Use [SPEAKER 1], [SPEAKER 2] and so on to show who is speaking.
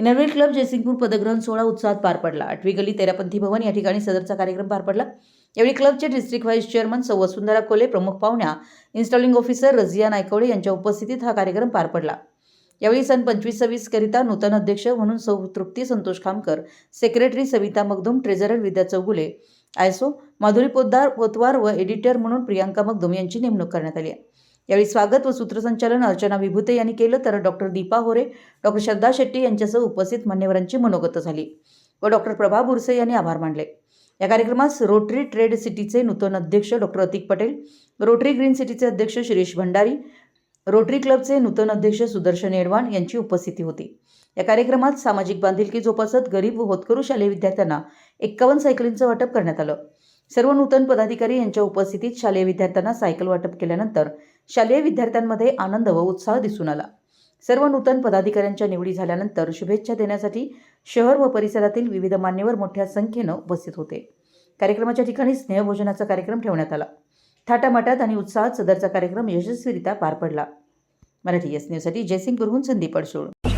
[SPEAKER 1] इनरवेल club Jaysingpur पदग्रहण सोहळा उत्साहात पार पडला. आठवी गली तेरापंथी भवन या ठिकाणी सदरचा कार्यक्रम पार पडला. यावेळी क्लबचे डिस्ट्रिक्ट व्हाईस चेअरमन सौ वसुंधरा कोले प्रमुख पाहुण्या इन्स्टॉलिंग ऑफिसर रझिया नायकवडे यांच्या उपस्थितीत हा कार्यक्रम पार पडला. यावेळी सन पंचवीस सव्वीस करिता नूतन अध्यक्ष म्हणून सौ तृप्ती संतोष खामकर सेक्रेटरी सविता मगदुम ट्रेझरर विद्या चौगुले आयसो माधुरी पोद्दार पोतवार व एडिटर म्हणून प्रियांका मगदुम यांची नेमणूक करण्यात आली आहे. यावेळी स्वागत व सूत्रसंचालन अर्चना विभूते यांनी केलं तर डॉक्टर दीपा होरे डॉक्टर श्रद्धा शेट्टी यांच्यासह उपस्थित मान्यवरांची मनोगत झाली व डॉक्टर प्रभा बुरसे यांनी आभार मानले. या कार्यक्रमास रोटरी ट्रेड सिटीचे नूतन अध्यक्ष doctor Atik Patel rotary green सिटीचे अध्यक्ष शिरीष भंडारी रोटरी क्लबचे नूतन अध्यक्ष सुदर्शन येडवाण यांची उपस्थिती होती. या कार्यक्रमात सामाजिक बांधिलकी जोपासत गरीब व होतकरू शालेय विद्यार्थ्यांना एक्कावन्न सायकलींचं वाटप करण्यात आलं. सर्व नूतन पदाधिकारी यांच्या उपस्थितीत शालेय विद्यार्थ्यांना सायकल वाटप केल्यानंतर शालेय विद्यार्थ्यांमध्ये आनंद व उत्साह दिसून आला. सर्व नूतन पदाधिकाऱ्यांच्या निवडी झाल्यानंतर शुभेच्छा देण्यासाठी शहर व परिसरातील विविध मान्यवर मोठ्या संख्येनं उपस्थित होते. कार्यक्रमाच्या ठिकाणी स्नेहभोजनाचा कार्यक्रम ठेवण्यात आला. थाटामाटात आणि उत्साहात सदरचा कार्यक्रम यशस्वीरित्या पार पडला. मराठी एस न्यूजसाठी गुरुहून संदीप अडसूळ.